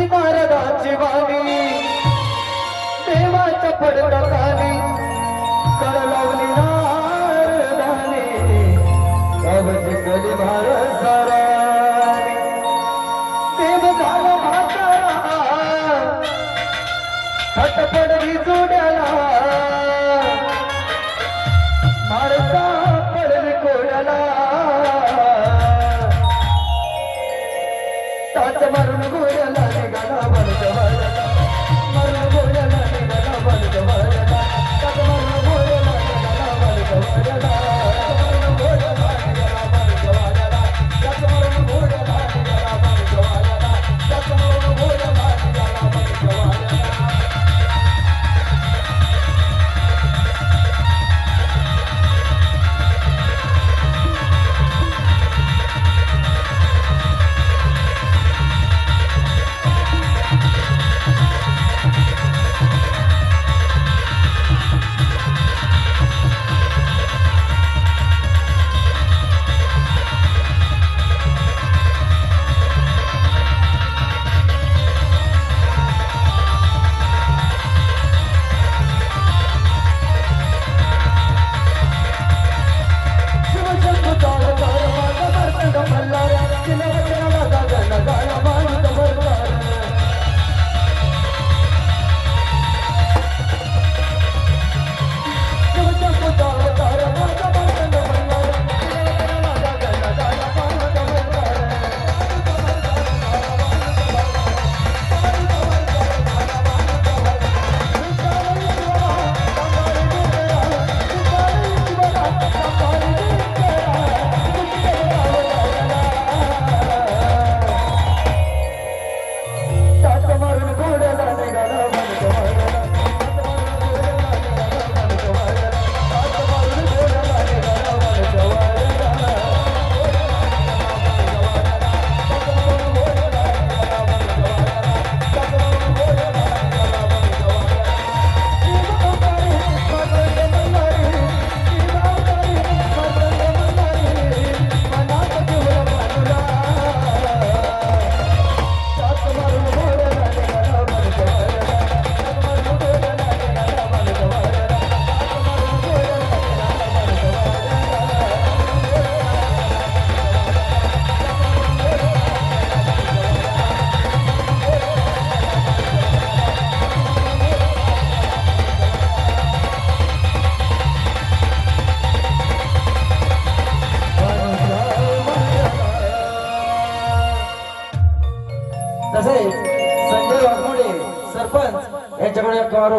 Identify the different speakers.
Speaker 1: काशी महाराजांची वाणी. देवाच्या पडदा खाली कळ लावली Yeah. ઝઘડે કરો